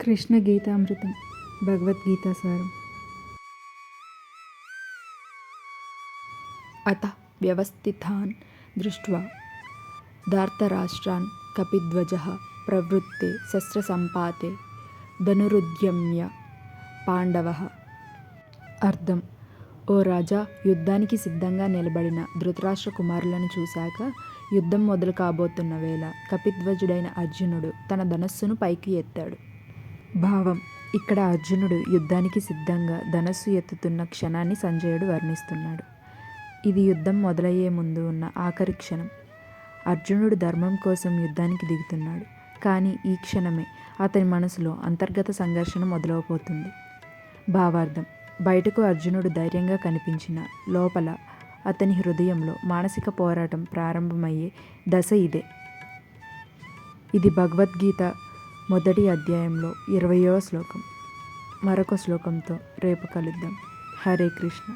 కృష్ణ గీతామృతం భగవద్గీత సారం. అత వ్యవస్థితాన్ దృష్ట్వా దార్తరాష్ట్రాన్ కపిధ్వజ ప్రవృత్తే శస్త్రసంపాతే ధనురుద్యమ్య పాండవ. అర్థం ఓ రాజా యుద్ధానికి సిద్ధంగా నిలబడిన ధృతరాష్ట్ర కుమారులను చూశాక యుద్ధం మొదలు కాబోతున్న వేళ కపిధ్వజుడైన అర్జునుడు తన ధనస్సును పైకి ఎత్తాడు. భావం. ఇక్కడ అర్జునుడు యుద్ధానికి సిద్ధంగా ధనస్సు ఎత్తుతున్న క్షణాన్ని సంజయుడు వర్ణిస్తున్నాడు. ఇది యుద్ధం మొదలయ్యే ముందు ఉన్న ఆఖరి క్షణం. అర్జునుడు ధర్మం కోసం యుద్ధానికి దిగుతున్నాడు. కానీ ఈ క్షణమే అతని మనసులో అంతర్గత సంఘర్షణ మొదలవబోతుంది. భావార్థం. బయటకు అర్జునుడు ధైర్యంగా కనిపించిన లోపల అతని హృదయంలో మానసిక పోరాటం ప్రారంభమయ్యే దశ ఇదే. ఇది భగవద్గీత మొదటి అధ్యాయంలో ఇరవయవ శ్లోకం. మరొక శ్లోకంతో రేపు కలుద్దాం. హరే కృష్ణ.